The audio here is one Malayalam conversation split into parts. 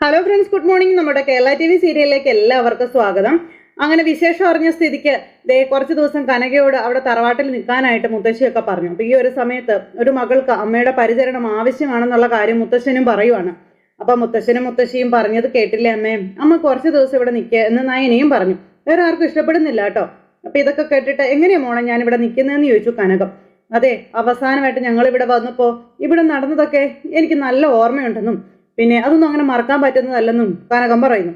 ഹലോ ഫ്രണ്ട്സ് ഗുഡ് മോർണിംഗ് നമ്മുടെ കേരള ടി വി സീരിയലിലേക്ക് എല്ലാവർക്കും സ്വാഗതം. അങ്ങനെ വിശേഷം അറിഞ്ഞ സ്ഥിതിക്ക് ദേ കുറച്ച് ദിവസം കനകയോട് അവിടെ തറവാട്ടിൽ നിൽക്കാനായിട്ട് മുത്തശ്ശിയൊക്കെ പറഞ്ഞു. അപ്പൊ ഈ ഒരു സമയത്ത് ഒരു മകൾക്ക് അമ്മയുടെ പരിചരണം ആവശ്യമാണെന്നുള്ള കാര്യം മുത്തശ്ശനും പറയുവാണ്. അപ്പൊ മുത്തശ്ശനും മുത്തശ്ശിയും പറഞ്ഞത് കേട്ടില്ലേ അമ്മേ? അമ്മ കുറച്ച് ദിവസം ഇവിടെ നിൽക്കുക എന്ന് നയനയും പറഞ്ഞു. വേറെ ആർക്കും ഇഷ്ടപ്പെടുന്നില്ല കേട്ടോ. അപ്പൊ ഇതൊക്കെ കേട്ടിട്ട് എങ്ങനെയാ മോണെ ഞാൻ ഇവിടെ നിൽക്കുന്നതെന്ന് ചോദിച്ചു കനകം. അതെ അവസാനമായിട്ട് ഞങ്ങൾ ഇവിടെ വന്നപ്പോ ഇവിടെ നടന്നതൊക്കെ എനിക്ക് നല്ല ഓർമ്മയുണ്ടെന്നും പിന്നെ അതൊന്നും അങ്ങനെ മറക്കാൻ പറ്റുന്നതല്ലെന്നും കനകം പറയുന്നു.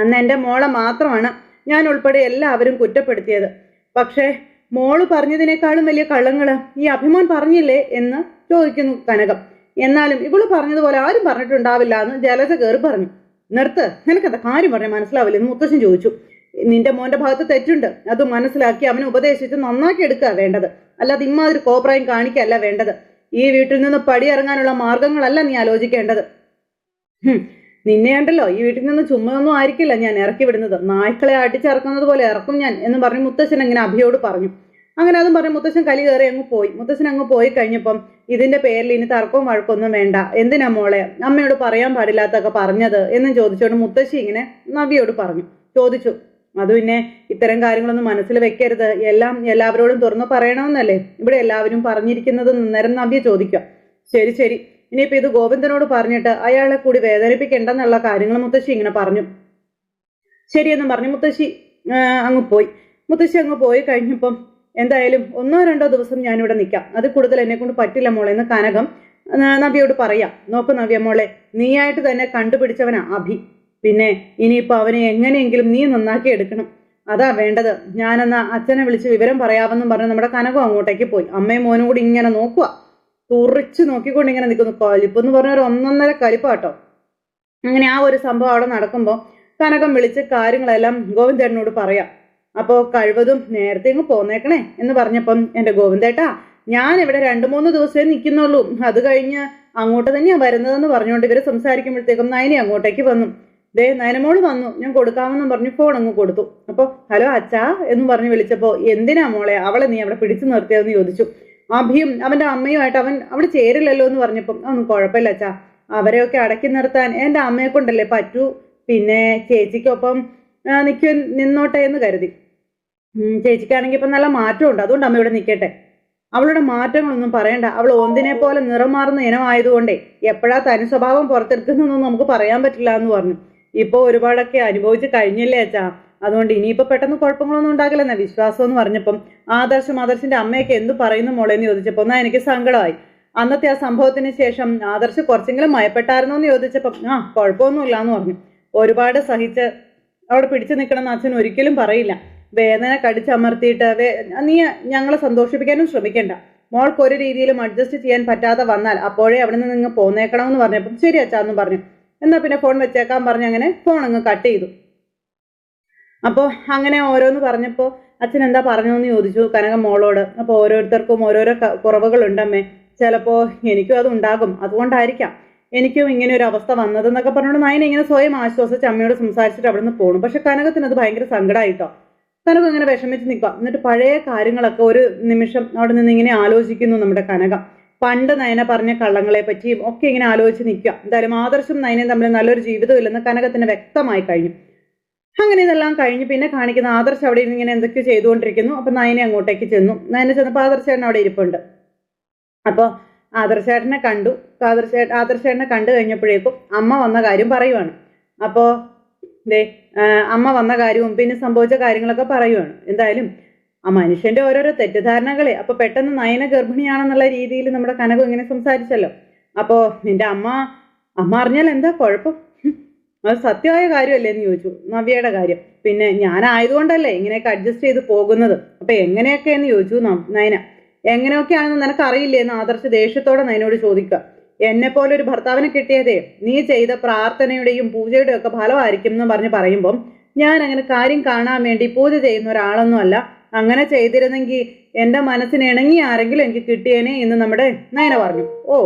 അന്ന് എന്റെ മോളെ മാത്രമാണ് ഞാൻ ഉൾപ്പെടെ എല്ലാവരും കുറ്റപ്പെടുത്തിയത്. പക്ഷേ മോൾ പറഞ്ഞതിനേക്കാളും വലിയ കള്ളങ്ങൾ ഈ അഭിമാൻ പറഞ്ഞില്ലേ എന്ന് ചോദിക്കുന്നു കനകം. എന്നാലും ഇവൾ പറഞ്ഞതുപോലെ ആരും പറഞ്ഞിട്ടുണ്ടാവില്ല എന്ന് ജലജ കയറി പറഞ്ഞു. നിർത്ത് നിനക്കത് കാര്യം പറഞ്ഞാൽ മനസ്സിലാവില്ലെന്ന് മുത്തശ്ശൻ ചോദിച്ചു. നിന്റെ മോന്റെ ഭാഗത്ത് തെറ്റുണ്ട്. അത് മനസ്സിലാക്കി അവനെ ഉപദേശിച്ച് നന്നാക്കി എടുക്കുക വേണ്ടത്. അല്ലാതെ ഇമ്മാതിരി കോപ്രായം കാണിക്കല്ല വേണ്ടത്. ഈ വീട്ടിൽ നിന്ന് പടിയിറങ്ങാനുള്ള മാർഗങ്ങളല്ല നീ ആലോചിക്കേണ്ടത്. നിന്നെ ഉണ്ടല്ലോ ഈ വീട്ടിൽ നിന്ന് ചുമ്മാതൊന്നും ആയിരിക്കില്ല ഞാൻ ഇറക്കി വിടുന്നത്. നായ്ക്കളെ അടിച്ചിറക്കുന്നത് പോലെ ഇറക്കും ഞാൻ എന്ന് പറഞ്ഞ് മുത്തശ്ശൻ അങ്ങനെ അഭിയോട് പറഞ്ഞു. അങ്ങനെ അതും പറഞ്ഞ് മുത്തശ്ശൻ കലി കയറി അങ്ങ് പോയി. മുത്തശ്ശൻ അങ്ങ് പോയി കഴിഞ്ഞപ്പം ഇതിന്റെ പേരിൽ ഇനി തർക്കവും വഴക്കൊന്നും വേണ്ട. എന്തിനാ മോളെ? അമ്മയോട് പറയാൻ പാടില്ലാത്തൊക്കെ പറഞ്ഞത് എന്നും ചോദിച്ചുകൊണ്ട് മുത്തശ്ശി ഇങ്ങനെ നവിയോട് പറഞ്ഞു. ചോദിച്ചു അത് പിന്നെ ഇത്തരം കാര്യങ്ങളൊന്നും മനസ്സിൽ വെക്കരുത്. എല്ലാം എല്ലാവരോടും തുറന്നു പറയണമെന്നല്ലേ? ഇവിടെ എല്ലാവരും പറഞ്ഞിരിക്കുന്നത്? നേരം നവ്യ ചോദിക്കുക. ശരി ശരി. ഇനിയിപ്പോ ഇത് ഗോവിന്ദനോട് പറഞ്ഞിട്ട് അയാളെ കൂടി വേദനിപ്പിക്കേണ്ടെന്നുള്ള കാര്യങ്ങൾ മുത്തശ്ശി ഇങ്ങനെ പറഞ്ഞു. ശരിയെന്നും പറഞ്ഞു. മുത്തശ്ശി അങ്ങ് പോയി. മുത്തശ്ശി അങ്ങ് പോയി കഴിഞ്ഞപ്പം എന്തായാലും ഒന്നോ രണ്ടോ ദിവസം ഞാനിവിടെ നിൽക്കാം അത് കൂടുതൽ എന്നെ കൊണ്ട് പറ്റില്ല മോളെ. എന്ന് കനകം നവ്യയോട് പറയാം. നോക്ക് നവ്യ മോളെ നീയായിട്ട് തന്നെ കണ്ടുപിടിച്ചവനാ അഭി. പിന്നെ ഇനിയിപ്പോൾ അവനെ എങ്ങനെയെങ്കിലും നീ നന്നാക്കി എടുക്കണം. അതാ വേണ്ടത്. ഞാനെന്നാ അച്ഛനെ വിളിച്ച് വിവരം പറയാമെന്നും പറഞ്ഞ് നമ്മുടെ കനകം അങ്ങോട്ടേക്ക് പോയി. അമ്മയും മോനും കൂടി ഇങ്ങനെ നോക്കുക തുറിച്ച് നോക്കിക്കൊണ്ട് ഇങ്ങനെ നിൽക്കുന്നു. കലിപ്പ് എന്ന് പറഞ്ഞ ഒരു ഒന്നൊന്നര കലിപ്പാട്ടോ. അങ്ങനെ ആ ഒരു സംഭവം അവിടെ നടക്കുമ്പോൾ കനകം വിളിച്ച് കാര്യങ്ങളെല്ലാം ഗോവിന്ദേട്ടനോട് പറയാം. അപ്പോൾ കഴിവതും നേരത്തെ ഇങ്ങ് പോന്നേക്കണേ എന്ന് പറഞ്ഞപ്പം എന്റെ ഗോവിന്ദേട്ടാ ഞാൻ ഇവിടെ രണ്ട് മൂന്ന് ദിവസമേ നിൽക്കുന്നുള്ളൂ. അത് കഴിഞ്ഞ് അങ്ങോട്ട് തന്നെയാണ് വരുന്നതെന്ന് പറഞ്ഞുകൊണ്ട് ഇവർ സംസാരിക്കുമ്പോഴത്തേക്കും നയനി അങ്ങോട്ടേക്ക് വന്നു. ദേ നയനമോൾ വന്നു. ഞാൻ കൊടുക്കാമെന്ന് പറഞ്ഞു ഫോൺ അങ്ങ് കൊടുത്തു. അപ്പോൾ ഹലോ അച്ഛാ എന്ന് പറഞ്ഞ് വിളിച്ചപ്പോൾ എന്തിനാ മോളെ? അവളെ നീ അവിടെ പിടിച്ചു നിർത്തിയതെന്ന് ചോദിച്ചു. അഭിയും അവന്റെ അമ്മയുമായിട്ട് അവൻ അവിടെ ചേരില്ലല്ലോ എന്ന് പറഞ്ഞപ്പം ഒന്നും കുഴപ്പമില്ല അച്ഛാ. അവരെയൊക്കെ അടക്കി നിർത്താൻ എന്റെ അമ്മയെ കൊണ്ടല്ലേ പറ്റൂ? പിന്നെ ചേച്ചിക്കൊപ്പം നിൽക്കുക നിൽക്കു നിന്നോട്ടെ എന്ന് കരുതി. ചേച്ചിക്കാണെങ്കിൽ ഇപ്പം നല്ല മാറ്റമുണ്ട്. അതുകൊണ്ട് അമ്മ ഇവിടെ നിൽക്കട്ടെ അവളുടെ മാറ്റങ്ങളൊന്നും പറയണ്ട. അവൾ ഒന്നിനെ പോലെ നിറം മാറുന്ന ഇനമായതുകൊണ്ടേ എപ്പോഴാ തനി സ്വഭാവം പുറത്തെടുക്കുന്നതെന്നൊന്നും നമുക്ക് പറയാൻ പറ്റില്ല എന്ന് പറഞ്ഞു. ഇപ്പോൾ ഒരുപാടൊക്കെ അനുഭവിച്ച് കഴിഞ്ഞില്ലേ അച്ഛാ? അതുകൊണ്ട് ഇനിയിപ്പോൾ പെട്ടെന്ന് കുഴപ്പങ്ങളൊന്നും ഉണ്ടാകില്ലെന്ന വിശ്വാസം എന്ന് പറഞ്ഞപ്പം ആദർശം ആദർശിന്റെ അമ്മയൊക്കെ എന്ത് പറയുന്നു മോളെ എന്ന് ചോദിച്ചപ്പോൾ എന്നാൽ എനിക്ക് സങ്കടമായി. അന്നത്തെ ആ സംഭവത്തിന് ശേഷം ആദർശ് കുറച്ചെങ്കിലും മയപ്പെട്ടായിരുന്നോ എന്ന് ചോദിച്ചപ്പം ആ കുഴപ്പമൊന്നുമില്ല എന്ന് പറഞ്ഞു. ഒരുപാട് സഹിച്ച് അവിടെ പിടിച്ചു നിൽക്കണമെന്ന് അച്ഛൻ ഒരിക്കലും പറയില്ല. വേദന കടിച്ചമർത്തിയിട്ട് വേ നീ ഞങ്ങളെ സന്തോഷിപ്പിക്കാനും ശ്രമിക്കണ്ട. മോൾക്ക് ഒരു രീതിയിലും അഡ്ജസ്റ്റ് ചെയ്യാൻ പറ്റാതെ വന്നാൽ അപ്പോഴേ അവിടെ നിന്ന് നിങ്ങൾ പോന്നേക്കണമെന്ന് പറഞ്ഞപ്പം ശരി അച്ഛാ എന്ന് പറഞ്ഞു. എന്നാൽ പിന്നെ ഫോൺ വെച്ചേക്കാൻ പറഞ്ഞ് അങ്ങനെ ഫോൺ അങ്ങ് കട്ട് ചെയ്തു. അപ്പോൾ അങ്ങനെ ഓരോന്ന് പറഞ്ഞപ്പോൾ അച്ഛൻ എന്താ പറഞ്ഞതെന്ന് ചോദിച്ചു. കനക മോളോട്. അപ്പോൾ ഓരോരുത്തർക്കും ഓരോരോ കുറവുകളുണ്ടമ്മേ. ചിലപ്പോൾ എനിക്കും അത് ഉണ്ടാകും. അതുകൊണ്ടായിരിക്കാം എനിക്കും ഇങ്ങനെ ഒരു അവസ്ഥ വന്നതെന്നൊക്കെ പറഞ്ഞുകൊണ്ട് നയന ഇങ്ങനെ സ്വയം ആശ്വസിച്ച് അമ്മയോട് സംസാരിച്ചിട്ട് അവിടെ നിന്ന് പോകണം പക്ഷെ കനകത്തിന് അത് ഭയങ്കര സങ്കടമായിട്ടോ കനകം ഇങ്ങനെ വിഷമിച്ച് നിൽക്കുക. എന്നിട്ട് പഴയ കാര്യങ്ങളൊക്കെ ഒരു നിമിഷം അവിടെ നിന്ന് ഇങ്ങനെ ആലോചിക്കുന്നു നമ്മുടെ കനകം. പണ്ട് നയന പറഞ്ഞ കള്ളങ്ങളെ പറ്റിയും ഒക്കെ ഇങ്ങനെ ആലോചിച്ച് നിൽക്കുക. എന്തായാലും ആദർശം നയനയും തമ്മിൽ നല്ലൊരു ജീവിതമില്ലെന്ന് കനകത്തിന് വ്യക്തമായി കഴിഞ്ഞു. അങ്ങനെ ഇതെല്ലാം കഴിഞ്ഞ് പിന്നെ കാണിക്കുന്ന ആദർശ് അവിടെ ഇങ്ങനെ എന്തൊക്കെയോ ചെയ്തുകൊണ്ടിരിക്കുന്നു. അപ്പൊ നയനെ അങ്ങോട്ടേക്ക് ചെന്നു. നയനെ ചെന്നപ്പോൾ ആദർശേട്ടൻ അവിടെ ഇരിപ്പുണ്ട്. അപ്പോൾ ആദർശേട്ടനെ കണ്ടു. ആദർശ ആദർശേട്ടനെ കണ്ടു കഴിഞ്ഞപ്പോഴേക്കും അമ്മ വന്ന കാര്യം പറയുവാണ്. അപ്പോൾ ദേ അമ്മ വന്ന കാര്യവും പിന്നെ സംഭവിച്ച കാര്യങ്ങളൊക്കെ പറയുവാണ്. എന്തായാലും ആ മനുഷ്യന്റെ ഓരോരോ തെറ്റിദ്ധാരണകളെ. അപ്പൊ പെട്ടെന്ന് നയന ഗർഭിണിയാണെന്നുള്ള രീതിയിൽ നമ്മുടെ കനകം ഇങ്ങനെ സംസാരിച്ചല്ലോ. അപ്പോ നിന്റെ അമ്മ അമ്മ അറിഞ്ഞാൽ എന്താ കുഴപ്പം? അത് സത്യമായ കാര്യമല്ലേ എന്ന് ചോദിച്ചു. നവ്യയുടെ കാര്യം. പിന്നെ ഞാനായതുകൊണ്ടല്ലേ ഇങ്ങനെയൊക്കെ അഡ്ജസ്റ്റ് ചെയ്ത് പോകുന്നത്? അപ്പൊ എങ്ങനെയൊക്കെ എന്ന് ചോദിച്ചു നയന. എങ്ങനെയൊക്കെയാണെന്ന് നിനക്ക് അറിയില്ലേ എന്ന് ആദർശ് ദേഷ്യത്തോടെ നയനോട് ചോദിക്കുക. എന്നെ പോലെ ഒരു ഭർത്താവിനെ കിട്ടിയതേ നീ ചെയ്ത പ്രാർത്ഥനയുടെയും പൂജയുടെയും ഒക്കെ ഫലമായിരിക്കും എന്ന് പറഞ്ഞ് പറയുമ്പം ഞാൻ അങ്ങനെ കാര്യം കാണാൻ വേണ്ടി പൂജ ചെയ്യുന്ന ഒരാളൊന്നും അല്ല. അങ്ങനെ ചെയ്തിരുന്നെങ്കിൽ എന്റെ മനസ്സിന് ഇണങ്ങി ആരെങ്കിലും എനിക്ക് കിട്ടിയേനെ എന്ന് നമ്മുടെ നയന പറഞ്ഞു. ഓ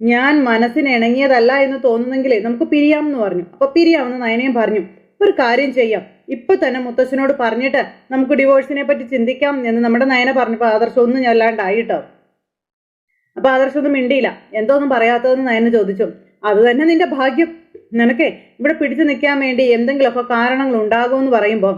ഞാൻ മനസ്സിന് ഇണങ്ങിയതല്ല എന്ന് തോന്നുന്നെങ്കിലേ നമുക്ക് പിരിയാം എന്ന് പറഞ്ഞു. അപ്പൊ പിരിയാമെന്ന് നയനയും പറഞ്ഞു. ഒരു കാര്യം ചെയ്യാം. ഇപ്പൊ തന്നെ മുത്തശ്ശനോട് പറഞ്ഞിട്ട് നമുക്ക് ഡിവോഴ്സിനെ പറ്റി ചിന്തിക്കാം എന്ന് നമ്മുടെ നയന പറഞ്ഞപ്പോൾ ആദർശം ഒന്നും അല്ലാണ്ടായിട്ടോ അപ്പൊ ആദർശം ഒന്നും മിണ്ടിയില്ല. എന്തോ ഒന്നും പറയാത്തതെന്ന് നയന ചോദിച്ചു. അത് തന്നെ നിന്റെ ഭാഗ്യം. നിനക്ക് ഇവിടെ പിടിച്ചു നിൽക്കാൻ വേണ്ടി എന്തെങ്കിലുമൊക്കെ കാരണങ്ങൾ ഉണ്ടാകുമെന്ന് പറയുമ്പോൾ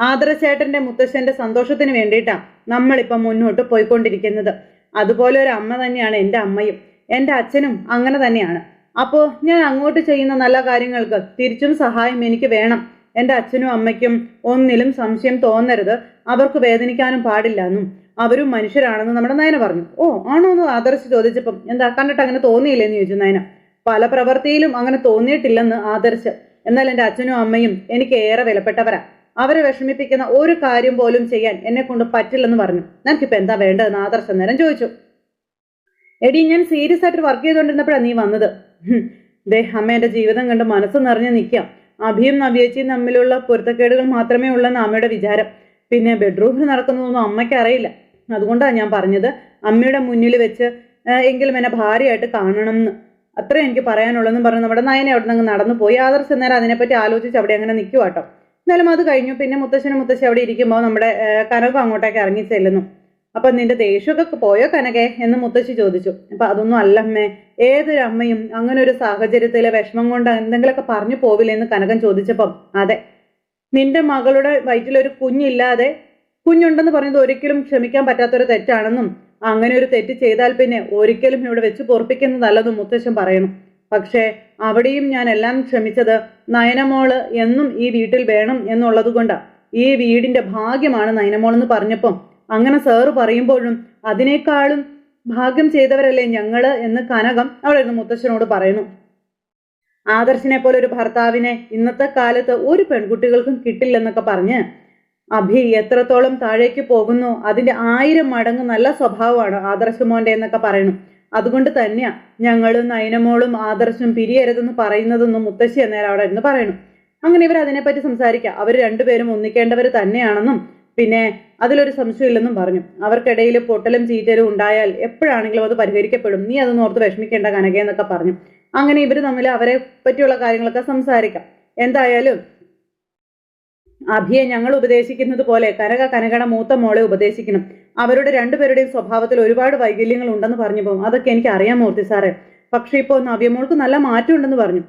ആദർശേട്ടന്റെ മുത്തശ്ശന്റെ സന്തോഷത്തിന് വേണ്ടിയിട്ടാണ് നമ്മളിപ്പം മുന്നോട്ട് പോയിക്കൊണ്ടിരിക്കുന്നത്. അതുപോലെ ഒരു അമ്മ തന്നെയാണ് എന്റെ അമ്മയും. എന്റെ അച്ഛനും അങ്ങനെ തന്നെയാണ്. അപ്പോൾ ഞാൻ അങ്ങോട്ട് ചെയ്യുന്ന നല്ല കാര്യങ്ങൾക്ക് തിരിച്ചും സഹായം എനിക്ക് വേണം. എന്റെ അച്ഛനും അമ്മയ്ക്കും ഒന്നിലും സംശയം തോന്നരുത്. അവർക്ക് വേദനിക്കാനും പാടില്ല എന്നും അവരും മനുഷ്യരാണെന്ന് നമ്മുടെ നയന പറഞ്ഞു. ഓ ആണോ എന്ന് ആദർശ് ചോദിച്ചപ്പം എന്താ കണ്ടിട്ട് അങ്ങനെ തോന്നിയില്ലെന്ന് ചോദിച്ചു നയന. പല പ്രവൃത്തിയിലും അങ്ങനെ തോന്നിയിട്ടില്ലെന്ന് ആദർശ്. എന്നാൽ എന്റെ അച്ഛനും അമ്മയും എനിക്ക് ഏറെ വിലപ്പെട്ടവരാ. അവരെ വിഷമിപ്പിക്കുന്ന ഒരു കാര്യം പോലും ചെയ്യാൻ എന്നെ കൊണ്ട് പറ്റില്ലെന്ന് പറഞ്ഞു. നിനക്കിപ്പോ എന്താ വേണ്ടതെന്ന് ആദർശ് നേരം ചോദിച്ചു. എടി ഞാൻ സീരിയസ് ആയിട്ട് വർക്ക് ചെയ്തുകൊണ്ടിരുന്നപ്പോഴാണ് നീ വന്നത്. ദേ അമ്മ എന്റെ ജീവിതം കണ്ട് മനസ്സ് നിറഞ്ഞു നിൽക്കാം അഭിയും നവ്യച്ചിയും തമ്മിലുള്ള പൊരുത്തക്കേടുകൾ മാത്രമേ ഉള്ളെന്ന് അമ്മയുടെ വിചാരം. പിന്നെ ബെഡ്റൂമിൽ നടക്കുന്നതൊന്നും അമ്മയ്ക്ക് അറിയില്ല. അതുകൊണ്ടാണ് ഞാൻ പറഞ്ഞത് അമ്മയുടെ മുന്നിൽ വെച്ച് എങ്കിലും എന്നെ ഭാര്യയായിട്ട് കാണണം എന്ന് അത്രേ എനിക്ക് പറയാനുള്ളതെന്ന് പറഞ്ഞ് നമ്മുടെ നയനെ അവിടെ നിന്ന് നടന്നു പോയി. ആദർശ് നേരം അതിനെപ്പറ്റി ആലോചിച്ച് അവിടെ അങ്ങനെ നിൽക്കുവാട്ടോ എന്നാലും അത് കഴിഞ്ഞു. പിന്നെ മുത്തശ്ശനും മുത്തശ്ശി അവിടെ ഇരിക്കുമ്പോൾ നമ്മുടെ കനകം അങ്ങോട്ടേക്ക് ഇറങ്ങി ചെല്ലുന്നു. അപ്പൊ നിന്റെ ദേഷ്യമൊക്കെ പോയോ കനകെ? എന്ന് മുത്തശ്ശി ചോദിച്ചു. അപ്പൊ അതൊന്നും അല്ലമ്മേ ഏതൊരു അമ്മയും അങ്ങനെ ഒരു സാഹചര്യത്തിലെ വിഷമം കൊണ്ട് എന്തെങ്കിലുമൊക്കെ പറഞ്ഞു പോവില്ലേ എന്ന് കനകൻ ചോദിച്ചപ്പം അതെ. നിന്റെ മകളുടെ വയറ്റിലൊരു കുഞ്ഞില്ലാതെ കുഞ്ഞുണ്ടെന്ന് പറയുന്നത് ഒരിക്കലും ക്ഷമിക്കാൻ പറ്റാത്തൊരു തെറ്റാണെന്നും അങ്ങനെ ഒരു തെറ്റ് ചെയ്താൽ പിന്നെ ഒരിക്കലും ഇവിടെ വെച്ച് പൊറപ്പിക്കുന്നതല്ലെന്നും മുത്തശ്ശൻ പറയണം. പക്ഷേ അവിടെയും ഞാൻ എല്ലാം ക്ഷമിച്ചത് നയനമോൾ എന്നും ഈ വീട്ടിൽ വേണം എന്നുള്ളത് ഈ വീടിന്റെ ഭാഗ്യമാണ് നയനമോൾ എന്ന് പറഞ്ഞപ്പം അങ്ങനെ സാറ് പറയുമ്പോഴും അതിനേക്കാളും ഭാഗ്യം ചെയ്തവരല്ലേ ഞങ്ങൾ എന്ന് കനകം അവിടെ മുത്തശ്ശനോട് പറയുന്നു. ആദർശിനെ പോലെ ഒരു ഭർത്താവിനെ ഇന്നത്തെ കാലത്ത് ഒരു പെൺകുട്ടികൾക്കും കിട്ടില്ലെന്നൊക്കെ പറഞ്ഞ് അഭി എത്രത്തോളം താഴേക്ക് പോകുന്നു? അതിന്റെ ആയിരം മടങ്ങ് നല്ല സ്വഭാവമാണ് ആദർശമോന്റെ എന്നൊക്കെ പറയുന്നു. അതുകൊണ്ട് തന്നെയാ ഞങ്ങളും നയനമോളും ആദർശം പിരിയരുതെന്ന് പറയുന്നതെന്നും മുത്തശ്ശി എന്നേരം അവിടെ ഇരുന്ന് പറയുന്നു. അങ്ങനെ ഇവർ അതിനെപ്പറ്റി സംസാരിക്കുക അവർ രണ്ടുപേരും ഒന്നിക്കേണ്ടവർ തന്നെയാണെന്നും പിന്നെ അതിലൊരു സംശയമില്ലെന്നും പറഞ്ഞു. അവർക്കിടയിൽ പൊട്ടലും ചീറ്റലും ഉണ്ടായാൽ എപ്പോഴാണെങ്കിലും അത് പരിഹരിക്കപ്പെടും. നീ അതൊന്നും ഓർത്ത് വിഷമിക്കേണ്ട കനകയെന്നൊക്കെ പറഞ്ഞു. അങ്ങനെ ഇവർ തമ്മിൽ അവരെ പറ്റിയുള്ള കാര്യങ്ങളൊക്കെ സംസാരിക്കാം. എന്തായാലും അഭിയെ ഞങ്ങൾ ഉപദേശിക്കുന്നത് പോലെ കനക കനകയുടെ മൂത്ത മോളെ ഉപദേശിക്കണം. അവരുടെ രണ്ടുപേരുടെയും സ്വഭാവത്തിൽ ഒരുപാട് വൈകല്യങ്ങൾ ഉണ്ടെന്ന് പറഞ്ഞു പോകും. അതൊക്കെ എനിക്ക് അറിയാം മൂർത്തി സാറേ. പക്ഷെ ഇപ്പോൾ നവ്യമോൾക്ക് നല്ല മാറ്റമുണ്ടെന്ന് പറഞ്ഞു.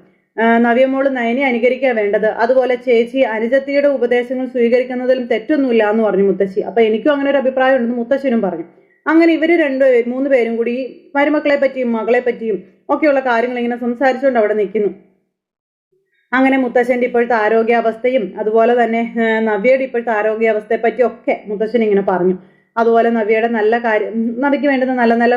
നവ്യമോൾ നയനെ അനുകരിക്കുക വേണ്ടത്. അതുപോലെ ചേച്ചി അനുജത്തിയുടെ ഉപദേശങ്ങൾ സ്വീകരിക്കുന്നതിലും തെറ്റൊന്നുമില്ല എന്ന് പറഞ്ഞു മുത്തശ്ശി. അപ്പൊ എനിക്കും അങ്ങനെ ഒരു അഭിപ്രായം ഉണ്ടെന്ന് മുത്തശ്ശനും പറഞ്ഞു. അങ്ങനെ ഇവർ രണ്ട് മൂന്ന് പേരും കൂടി മരുമക്കളെ പറ്റിയും മകളെ പറ്റിയും ഒക്കെയുള്ള കാര്യങ്ങൾ ഇങ്ങനെ സംസാരിച്ചുകൊണ്ട് അവിടെ നിൽക്കുന്നു. അങ്ങനെ മുത്തശ്ശന്റെ ഇപ്പോഴത്തെ ആരോഗ്യാവസ്ഥയും അതുപോലെ തന്നെ നവ്യയുടെ ഇപ്പോഴത്തെ ആരോഗ്യാവസ്ഥയെ പറ്റി ഒക്കെ മുത്തശ്ശൻ ഇങ്ങനെ പറഞ്ഞു. അതുപോലെ നവ്യയുടെ നല്ല കാര്യം നവയ്ക്ക് വേണ്ടുന്ന നല്ല നല്ല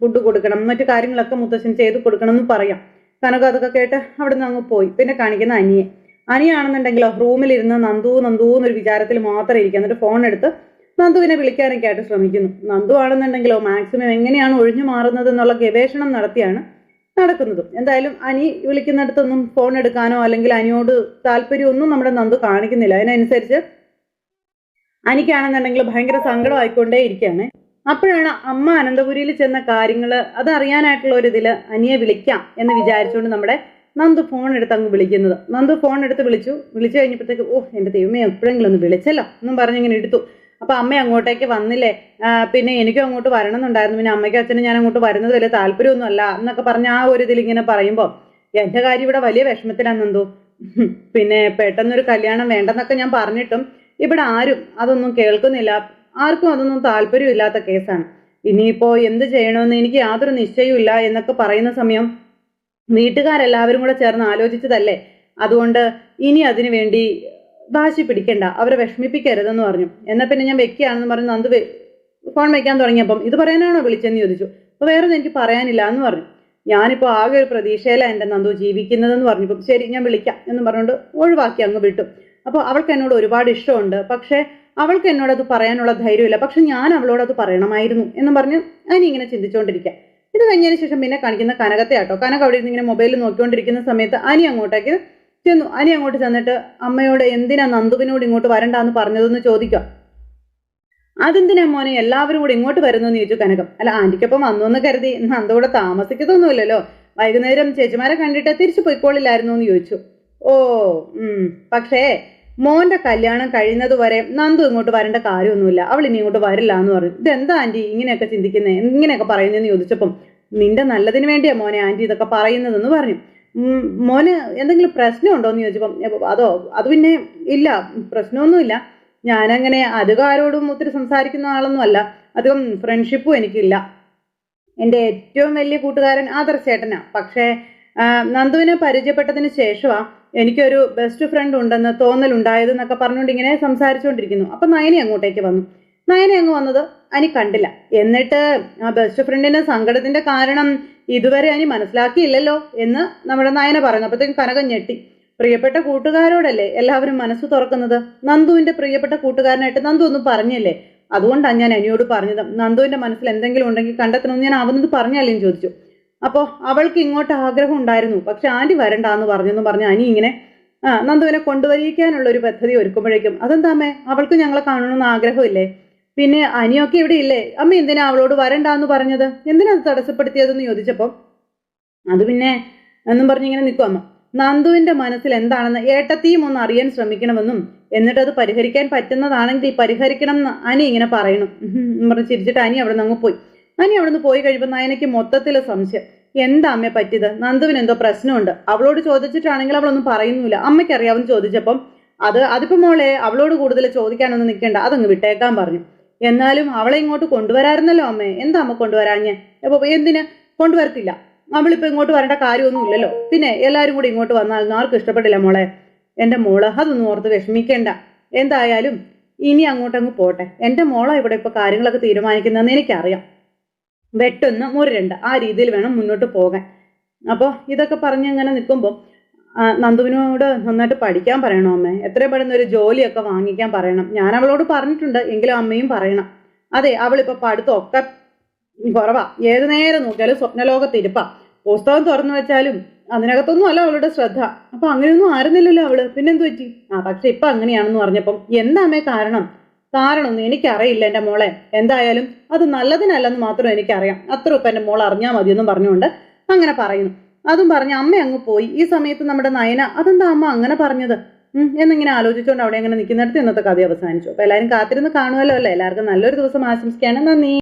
ഫുഡ് കൊടുക്കണം മറ്റു കാര്യങ്ങളൊക്കെ മുത്തശ്ശൻ ചെയ്ത് കൊടുക്കണം എന്ന് പറയാം. കനക അതൊക്കെ കേട്ട് അവിടെ നിന്ന് അങ്ങ് പോയി. പിന്നെ കാണിക്കുന്ന അനിയെ. അനിയാണെന്നുണ്ടെങ്കിലോ റൂമിലിരുന്ന് നന്ദു നന്ദു എന്നൊരു വിചാരത്തിൽ മാത്രം ഇരിക്കുക. എന്നിട്ട് ഫോൺ എടുത്ത് നന്ദുവിനെ വിളിക്കാനൊക്കെ ആയിട്ട് ശ്രമിക്കുന്നു. നന്ദു ആണെന്നുണ്ടെങ്കിലോ മാക്സിമം എങ്ങനെയാണ് ഒഴിഞ്ഞു മാറുന്നത് എന്നുള്ള ഗവേഷണം നടത്തിയാണ് നടക്കുന്നത്. എന്തായാലും അനി വിളിക്കുന്നിടത്തൊന്നും ഫോൺ എടുക്കാനോ അല്ലെങ്കിൽ അനിയോട് താല്പര്യമൊന്നും നമ്മുടെ നന്ദു കാണിക്കുന്നില്ല. അതിനനുസരിച്ച് അനിക്കാണെന്നുണ്ടെങ്കിൽ ഭയങ്കര സങ്കടം ആയിക്കൊണ്ടേ ഇരിക്കുകയാണ് അപ്പോഴാണ് അമ്മ അനന്തപുരിയിൽ ചെന്ന കാര്യങ്ങൾ അതറിയാനായിട്ടുള്ള ഒരു ഇതിൽ അനിയെ വിളിക്കാം എന്ന് വിചാരിച്ചുകൊണ്ട് നമ്മുടെ നന്ദു ഫോൺ എടുത്ത് അങ്ങ് വിളിക്കുന്നത്. നന്ദു ഫോൺ എടുത്ത് വിളിച്ചു. വിളിച്ചു കഴിഞ്ഞപ്പോഴത്തേക്ക് ഓ എന്റെ ദൈവമേ എപ്പോഴെങ്കിലും ഒന്ന് വിളിച്ചല്ലോ എന്നും പറഞ്ഞിങ്ങനെ എടുത്തു. അപ്പൊ അമ്മ അങ്ങോട്ടേക്ക് വന്നില്ലേ? പിന്നെ എനിക്കും അങ്ങോട്ട് വരണം എന്നുണ്ടായിരുന്നു പിന്നെ അമ്മയ്ക്കും അച്ഛനും ഞാൻ അങ്ങോട്ട് വരുന്നത് വലിയ താല്പര്യമൊന്നും അല്ല എന്നൊക്കെ പറഞ്ഞ ആ ഒരു ഇതിൽ ഇങ്ങനെ പറയുമ്പോൾ എന്റെ കാര്യം ഇവിടെ വലിയ വിഷമത്തിലാണ് നന്ദു. ഹും, പിന്നെ പെട്ടെന്നൊരു കല്യാണം വേണ്ടെന്നൊക്കെ ഞാൻ പറഞ്ഞിട്ടും ഇവിടെ ആരും അതൊന്നും കേൾക്കുന്നില്ല. ആർക്കും അതൊന്നും താല്പര്യമില്ലാത്ത കേസാണ്. ഇനിയിപ്പോ എന്ത് ചെയ്യണമെന്ന് എനിക്ക് യാതൊരു നിശ്ചയവും എന്നൊക്കെ പറയുന്ന സമയം വീട്ടുകാരെല്ലാവരും കൂടെ ചേർന്ന് ആലോചിച്ചതല്ലേ? അതുകൊണ്ട് ഇനി അതിനു വേണ്ടി വാശി പിടിക്കണ്ട അവരെ വിഷമിപ്പിക്കരുതെന്ന് പറഞ്ഞു. എന്നാ പിന്നെ ഞാൻ വെക്കുകയാണെന്ന് പറഞ്ഞ് നന്ദു ഫോൺ വെക്കാൻ തുടങ്ങിയപ്പം ഇത് പറയാനാണോ വിളിച്ചെന്ന് ചോദിച്ചു. അപ്പൊ വേറെ ഒന്നും എനിക്ക് പറയാനില്ല എന്ന് പറഞ്ഞു. ഞാനിപ്പോൾ ആകെ ഒരു പ്രതീക്ഷയിലാണ് എന്റെ നന്ദു ജീവിക്കുന്നതെന്ന് പറഞ്ഞപ്പം ശരി ഞാൻ വിളിക്കാം എന്ന് പറഞ്ഞുകൊണ്ട് ഒഴിവാക്കി അങ്ങ് വിട്ടു. അപ്പോൾ അവൾക്ക് എന്നോട് ഒരുപാട് ഇഷ്ടമുണ്ട്. പക്ഷേ അവൾക്ക് എന്നോട് അത് പറയാനുള്ള ധൈര്യമില്ല. പക്ഷെ ഞാൻ അവളോട് അത് പറയണമായിരുന്നു എന്ന് പറഞ്ഞ് അനി ഇങ്ങനെ ചിന്തിച്ചുകൊണ്ടിരിക്കുക ഇത് കഴിഞ്ഞതിന് ശേഷം പിന്നെ കാണിക്കുന്ന കനകത്തെ ആട്ടോ. കനക അവിടെ ഇരുന്ന് ഇങ്ങനെ മൊബൈലിൽ നോക്കിക്കൊണ്ടിരിക്കുന്ന സമയത്ത് അനി അങ്ങോട്ടേക്ക് ചെന്നു. അനി അങ്ങോട്ട് ചെന്നിട്ട് അമ്മയോട് എന്തിനാ നന്ദുവിനോട് ഇങ്ങോട്ട് വരണ്ടെന്ന് പറഞ്ഞതെന്ന് ചോദിക്കാം അതെന്തിനാ മോനെ എല്ലാവരും കൂടെ ഇങ്ങോട്ട് വരുന്നു എന്ന് ചോദിച്ചു കനകം. അല്ല ആന്റിക്കൊപ്പം വന്നു എന്ന് കരുതി. നന്ദ കൂടെ താമസിക്കത്തൊന്നുമില്ലല്ലോ വൈകുന്നേരം ചേച്ചിമാരെ കണ്ടിട്ട് തിരിച്ചു പോയിക്കോളില്ലായിരുന്നു എന്ന് ചോദിച്ചു. ഓ ഉം. പക്ഷേ മോന്റെ കല്യാണം കഴിയുന്നതുവരെ നന്ദു ഇങ്ങോട്ട് വരേണ്ട കാര്യമൊന്നുമില്ല. അവൾ ഇനി ഇങ്ങോട്ട് വരില്ല എന്ന് പറഞ്ഞു. ഇതെന്താ ആന്റി ഇങ്ങനെയൊക്കെ ചിന്തിക്കുന്നേ? ഇങ്ങനെയൊക്കെ പറയുന്നതെന്ന് ചോദിച്ചപ്പം നിന്റെ നല്ലതിന് വേണ്ടിയാ മോനെ ആന്റി ഇതൊക്കെ പറയുന്നതെന്ന് പറഞ്ഞു. മോന് എന്തെങ്കിലും പ്രശ്നമുണ്ടോ എന്ന് ചോദിച്ചപ്പം അതോ അത് പിന്നെ ഇല്ല പ്രശ്നമൊന്നുമില്ല. ഞാനങ്ങനെ അധികം ആരോടും ഒത്തിരി സംസാരിക്കുന്ന ആളൊന്നും അല്ല. അധികം ഫ്രണ്ട്ഷിപ്പും എനിക്കില്ല. എന്റെ ഏറ്റവും വലിയ കൂട്ടുകാരൻ ആദർശേട്ടനാ പക്ഷേ നന്ദുവിനെ പരിചയപ്പെട്ടതിന് ശേഷമാ എനിക്കൊരു ബെസ്റ്റ് ഫ്രണ്ട് ഉണ്ടെന്ന് തോന്നലുണ്ടായതെന്നൊക്കെ പറഞ്ഞുകൊണ്ട് ഇങ്ങനെ സംസാരിച്ചുകൊണ്ടിരിക്കുന്നു. അപ്പം നയനി അങ്ങോട്ടേക്ക് വന്നു. നയനി അങ്ങ് വന്നത് അനി കണ്ടില്ല. എന്നിട്ട് ആ ബെസ്റ്റ് ഫ്രണ്ടിന്റെ സങ്കടത്തിന്റെ കാരണം ഇതുവരെ അനി മനസ്സിലാക്കിയില്ലല്ലോ എന്ന് നമ്മുടെ നയന പറഞ്ഞു അപ്പോഴത്തേക്കും കനകം ഞെട്ടി. പ്രിയപ്പെട്ട കൂട്ടുകാരോടല്ലേ എല്ലാവരും മനസ്സ് തുറക്കുന്നത്? നന്ദുവിന്റെ പ്രിയപ്പെട്ട കൂട്ടുകാരനായിട്ട് നന്ദു ഒന്നും പറഞ്ഞില്ലേ? അതുകൊണ്ടാണ് ഞാൻ അനിയോട് പറഞ്ഞത്. നന്ദുവിന്റെ മനസ്സിൽ എന്തെങ്കിലും ഉണ്ടെങ്കിൽ കണ്ടെത്തണമെന്ന് ഞാൻ അവനത് പറഞ്ഞല്ലേ ചോദിച്ചു. അപ്പോൾ അവൾക്ക് ഇങ്ങോട്ട് ആഗ്രഹം ഉണ്ടായിരുന്നു പക്ഷെ ആന്റി വരണ്ടാന്ന് പറഞ്ഞെന്ന് പറഞ്ഞ് അനി ഇങ്ങനെ ആ നന്ദുവിനെ കൊണ്ടുവരിക്കാനുള്ള ഒരു പദ്ധതി ഒരുക്കുമ്പോഴേക്കും അതെന്താമേ അവൾക്ക് ഞങ്ങളെ കാണണമെന്ന് ആഗ്രഹമില്ലേ? പിന്നെ അനിയൊക്കെ ഇവിടെ ഇല്ലേ? അമ്മ എന്തിനാ അവളോട് വരണ്ടാന്ന് പറഞ്ഞത്? എന്തിനാ അത് തടസ്സപ്പെടുത്തിയതെന്ന് ചോദിച്ചപ്പോൾ അത് പിന്നെ എന്നും പറഞ്ഞിങ്ങനെ നിൽക്കും അമ്മ. നന്ദുവിന്റെ മനസ്സിൽ എന്താണെന്ന് ഏട്ടത്തിയും ഒന്ന് അറിയാൻ ശ്രമിക്കണമെന്നും എന്നിട്ട് അത് പരിഹരിക്കാൻ പറ്റുന്നതാണെങ്കിൽ പരിഹരിക്കണം എന്ന് അനി ഇങ്ങനെ പറയണം പറഞ്ഞ് ചിരിച്ചിട്ട് അനി അവിടെ നിന്ന് അങ്ങ് പോയി. അനി അവിടെ നിന്ന് പോയി കഴിയുമ്പോൾ നയനയ്ക്ക് മൊത്തത്തിൽ സംശയം. എന്താ അമ്മയെ പറ്റിയത്? നന്ദുവിന് എന്തോ പ്രശ്നമുണ്ട്. അവളോട് ചോദിച്ചിട്ടാണെങ്കിൽ അവളൊന്നും പറയുന്നില്ല. അമ്മയ്ക്ക് അറിയാവുന്ന ചോദിച്ചപ്പം അത് അതിപ്പോ മോളെ അവളോട് കൂടുതൽ ചോദിക്കാനൊന്നും നിൽക്കേണ്ട അതങ്ങ് വിട്ടേക്കാൻ പറഞ്ഞു. എന്നാലും അവളെ ഇങ്ങോട്ട് കൊണ്ടുവരായിരുന്നല്ലോ അമ്മേ. എന്താ അമ്മ കൊണ്ടുവരാഞ്ഞേ? അപ്പൊ എന്തിന്? കൊണ്ടുവരത്തില്ല. അവളിപ്പോ ഇങ്ങോട്ട് വരേണ്ട കാര്യമൊന്നുമില്ലല്ലോ പിന്നെ എല്ലാരും കൂടി ഇങ്ങോട്ട് വന്നാലൊന്നും ആർക്കും ഇഷ്ടപ്പെട്ടില്ല മോളെ. എന്റെ മോൾ അതൊന്നും ഓർത്ത് വിഷമിക്കേണ്ട. എന്തായാലും ഇനി അങ്ങോട്ടങ്ങ് പോട്ടെ. എന്റെ മോളെ ഇവിടെ ഇപ്പൊ കാര്യങ്ങളൊക്കെ തീരുമാനിക്കുന്നതെന്ന് എനിക്കറിയാം. വെട്ടൊന്ന് മുരരണ്ട് ആ രീതിയിൽ വേണം മുന്നോട്ട് പോകാൻ. അപ്പോൾ ഇതൊക്കെ പറഞ്ഞ് ഇങ്ങനെ നിൽക്കുമ്പോൾ നന്ദുവിനോട് നന്നായിട്ട് പഠിക്കാൻ പറയണം അമ്മേ? എത്രയും പെട്ടെന്ന് ഒരു ജോലിയൊക്കെ വാങ്ങിക്കാൻ പറയണം. ഞാൻ അവളോട് പറഞ്ഞിട്ടുണ്ട് എങ്കിലും അമ്മയും പറയണം. അതെ അവളിപ്പോൾ പഠിത്തമൊക്കെ കുറവാ. ഏത് നേരം നോക്കിയാലും സ്വപ്നലോകത്തിരിപ്പാ പുസ്തകം തുറന്നു വെച്ചാലും അതിനകത്തൊന്നും അല്ല അവളുടെ ശ്രദ്ധ. അപ്പൊ അങ്ങനെയൊന്നും ആയിരുന്നില്ലല്ലോ അവൾ. പിന്നെന്ത് പറ്റി? ആ പക്ഷെ ഇപ്പൊ അങ്ങനെയാണെന്ന് പറഞ്ഞപ്പം എന്താ അമ്മേ കാരണം? കാരണമൊന്നും എനിക്കറിയില്ല എന്റെ മോളെ. എന്തായാലും അത് നല്ലതിനല്ലെന്ന് മാത്രം എനിക്കറിയാം. അത്ര ഇപ്പം എന്റെ മോൾ അറിഞ്ഞാൽ മതിയെന്നും പറഞ്ഞുകൊണ്ട് അങ്ങനെ പറയുന്നു. അതും പറഞ്ഞ് അമ്മ അങ്ങ് പോയി. ഈ സമയത്ത് നമ്മുടെ നയന അതെന്താ അമ്മ അങ്ങനെ പറഞ്ഞത്? എന്നിങ്ങനെ ആലോചിച്ചുകൊണ്ട് അവിടെ അങ്ങനെ നിൽക്കുന്നിടത്ത് ഇന്നത്തെ കഥ അവസാനിച്ചു. അപ്പം എല്ലാവരും കാത്തിരുന്ന് കാണുമല്ലോ അല്ലേ? എല്ലാവർക്കും നല്ലൊരു ദിവസം ആശംസിക്കുകയാണ്. നന്ദി.